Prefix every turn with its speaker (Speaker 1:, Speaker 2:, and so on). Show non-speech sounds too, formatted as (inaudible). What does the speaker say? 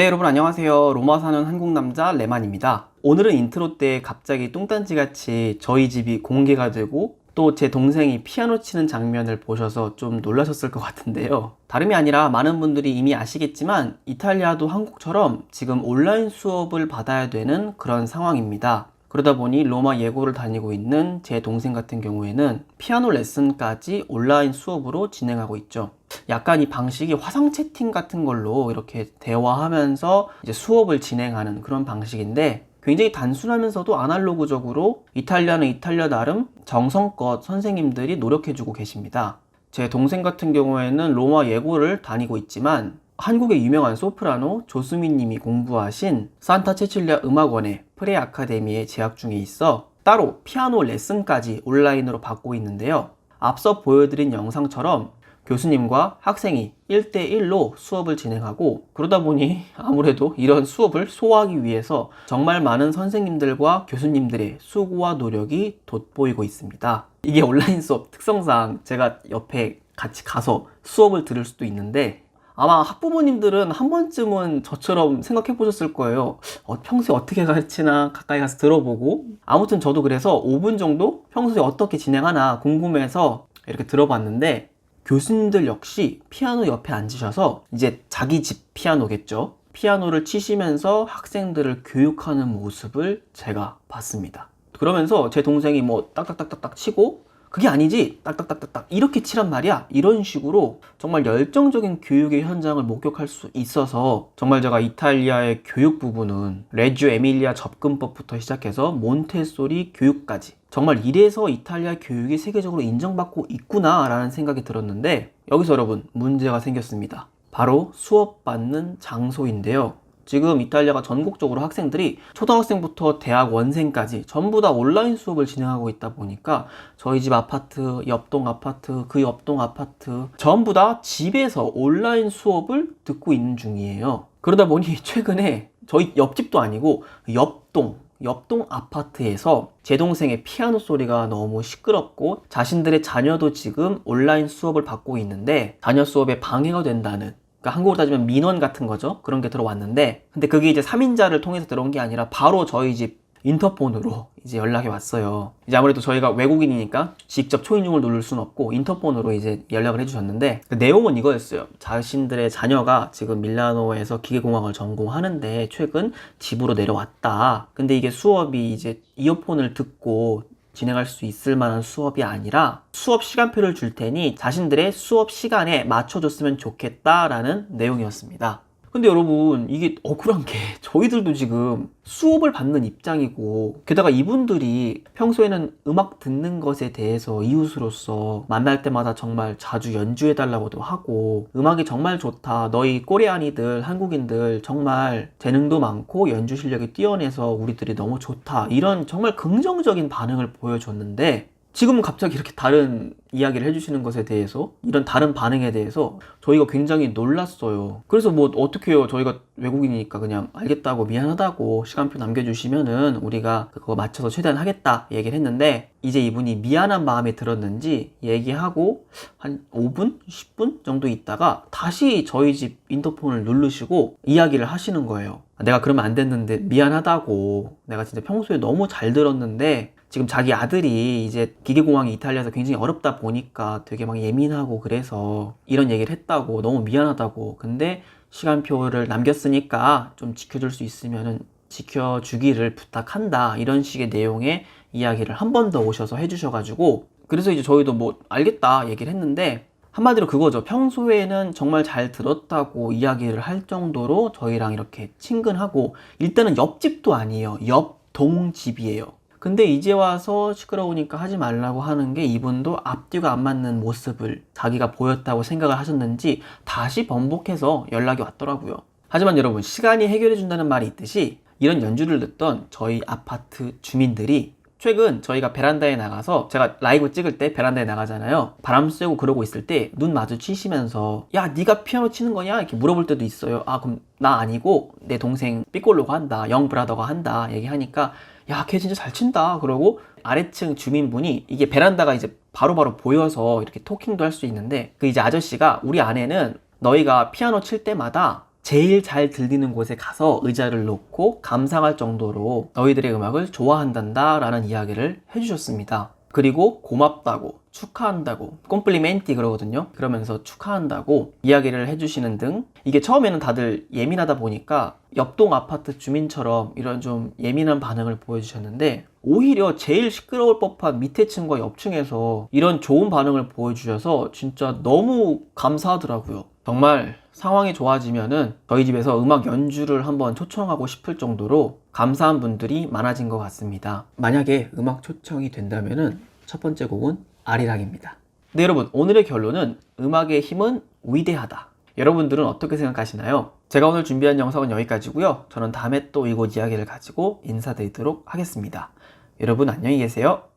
Speaker 1: 네, 여러분 안녕하세요. 로마 사는 한국 남자 레만입니다. 오늘은 인트로 때 갑자기 뚱딴지 같이 저희 집이 공개가 되고 또 제 동생이 피아노 치는 장면을 보셔서 좀 놀라셨을 것 같은데요. 다름이 아니라 많은 분들이 이미 아시겠지만 이탈리아도 한국처럼 지금 온라인 수업을 받아야 되는 그런 상황입니다. 그러다 보니 로마 예고를 다니고 있는 제 동생 같은 경우에는 피아노 레슨까지 온라인 수업으로 진행하고 있죠. 약간 이 방식이 화상 채팅 같은 걸로 이렇게 대화하면서 이제 수업을 진행하는 그런 방식인데 굉장히 단순하면서도 아날로그적으로 이탈리아는 이탈리아 나름 정성껏 선생님들이 노력해주고 계십니다. 제 동생 같은 경우에는 로마 예고를 다니고 있지만 한국의 유명한 소프라노 조수민 님이 공부하신 산타 체칠리아 음악원의 프레 아카데미에 재학 중에 있어 따로 피아노 레슨까지 온라인으로 받고 있는데요. 앞서 보여드린 영상처럼 교수님과 학생이 1대1로 수업을 진행하고 그러다 보니 아무래도 이런 수업을 소화하기 위해서 정말 많은 선생님들과 교수님들의 수고와 노력이 돋보이고 있습니다. 이게 온라인 수업 특성상 제가 옆에 같이 가서 수업을 들을 수도 있는데 아마 학부모님들은 한 번쯤은 저처럼 생각해 보셨을 거예요. 어, 평소에 어떻게 가르치나 가까이 가서 들어보고 아무튼 저도 그래서 5분 정도 평소에 어떻게 진행하나 궁금해서 이렇게 들어봤는데 교수님들 역시 피아노 옆에 앉으셔서 이제 자기 집 피아노겠죠. 피아노를 치시면서 학생들을 교육하는 모습을 제가 봤습니다. 그러면서 제 동생이 뭐 딱딱딱딱딱 치고 그게 아니지 딱딱딱딱딱 이렇게 치란 말이야 이런 식으로 정말 열정적인 교육의 현장을 목격할 수 있어서 정말 제가 이탈리아의 교육 부분은 레지오 에밀리아 접근법부터 시작해서 몬테소리 교육까지 정말 이래서 이탈리아 교육이 세계적으로 인정받고 있구나라는 생각이 들었는데 여기서 여러분 문제가 생겼습니다. 바로 수업받는 장소인데요. 지금 이탈리아가 전국적으로 학생들이 초등학생부터 대학 원생까지 전부 다 온라인 수업을 진행하고 있다 보니까 저희 집 아파트, 옆동 아파트, 그 옆동 아파트 전부 다 집에서 온라인 수업을 듣고 있는 중이에요. 그러다 보니 (laughs) 최근에 저희 옆집도 아니고 옆동 옆동 아파트에서 제 동생의 피아노 소리가 너무 시끄럽고 자신들의 자녀도 지금 온라인 수업을 받고 있는데 자녀 수업에 방해가 된다는 그러니까 한국으로 따지면 민원 같은 거죠. 그런 게 들어왔는데 근데 그게 이제 3인자를 통해서 들어온 게 아니라 바로 저희 집 인터폰으로 이제 연락이 왔어요. 이제 아무래도 저희가 외국인이니까 직접 초인종을 누를 수는 없고 인터폰으로 이제 연락을 해주셨는데 그 내용은 이거였어요. 자신들의 자녀가 지금 밀라노에서 기계공학을 전공하는데 최근 집으로 내려왔다. 근데 이게 수업이 이제 이어폰을 듣고 진행할 수 있을 만한 수업이 아니라 수업 시간표를 줄 테니 자신들의 수업 시간에 맞춰줬으면 좋겠다라는 내용이었습니다. 근데 여러분 이게 억울한 게 저희들도 지금 수업을 받는 입장이고 게다가 이분들이 평소에는 음악 듣는 것에 대해서 이웃으로서 만날 때마다 정말 자주 연주해 달라고도 하고 음악이 정말 좋다 너희 꼬레아니들 한국인들 정말 재능도 많고 연주 실력이 뛰어내서 우리들이 너무 좋다 이런 정말 긍정적인 반응을 보여줬는데 지금은 갑자기 이렇게 다른 이야기를 해주시는 것에 대해서 이런 다른 반응에 대해서 저희가 굉장히 놀랐어요. 그래서 뭐 어떻게 해요? 저희가 외국인이니까 그냥 알겠다고 미안하다고 시간표 남겨주시면은 우리가 그거 맞춰서 최대한 하겠다 얘기를 했는데 이제 이분이 미안한 마음이 들었는지 얘기하고 한 5분? 10분 정도 있다가 다시 저희 집 인터폰을 누르시고 이야기를 하시는 거예요. 내가 그러면 안 됐는데 미안하다고 내가 진짜 평소에 너무 잘 들었는데 지금 자기 아들이 이제 기계공학이 이탈리아에서 굉장히 어렵다 보니까 되게 막 예민하고 그래서 이런 얘기를 했다고 너무 미안하다고 근데 시간표를 남겼으니까 좀 지켜줄 수 있으면은 지켜주기를 부탁한다 이런 식의 내용의 이야기를 한 번 더 오셔서 해주셔가지고 그래서 이제 저희도 뭐 알겠다 얘기를 했는데 한마디로 그거죠. 평소에는 정말 잘 들었다고 이야기를 할 정도로 저희랑 이렇게 친근하고 일단은 옆집도 아니에요. 옆 동집이에요. 근데 이제 와서 시끄러우니까 하지 말라고 하는 게 이분도 앞뒤가 안 맞는 모습을 자기가 보였다고 생각을 하셨는지 다시 번복해서 연락이 왔더라고요. 하지만 여러분, 시간이 해결해 준다는 말이 있듯이 이런 연주를 듣던 저희 아파트 주민들이 최근 저희가 베란다에 나가서 제가 라이브 찍을 때 베란다에 나가잖아요. 바람 쐬고 그러고 있을 때 눈 마주치시면서 야 네가 피아노 치는 거냐 이렇게 물어볼 때도 있어요. 아 그럼 나 아니고 내 동생 삐꼴로가 한다. 영 브라더가 한다. 얘기하니까 야, 걔 진짜 잘 친다. 그러고 아래층 주민분이 이게 베란다가 이제 바로바로 바로 보여서 이렇게 토킹도 할 수 있는데 그 이제 아저씨가 우리 아내는 너희가 피아노 칠 때마다 제일 잘 들리는 곳에 가서 의자를 놓고 감상할 정도로 너희들의 음악을 좋아한단다 라는 이야기를 해주셨습니다. 그리고 고맙다고 축하한다고 콤플리멘티 그러거든요. 그러면서 축하한다고 이야기를 해주시는 등 이게 처음에는 다들 예민하다 보니까 옆동 아파트 주민처럼 이런 좀 예민한 반응을 보여주셨는데 오히려 제일 시끄러울 법한 밑에 층과 옆층에서 이런 좋은 반응을 보여주셔서 진짜 너무 감사하더라고요. 정말 상황이 좋아지면은 저희 집에서 음악 연주를 한번 초청하고 싶을 정도로 감사한 분들이 많아진 것 같습니다. 만약에 음악 초청이 된다면은 첫 번째 곡은 아리랑입니다. 네, 여러분. 오늘의 결론은 음악의 힘은 위대하다. 여러분들은 어떻게 생각하시나요? 제가 오늘 준비한 영상은 여기까지고요. 저는 다음에 또 이곳 이야기를 가지고 인사드리도록 하겠습니다. 여러분 안녕히 계세요.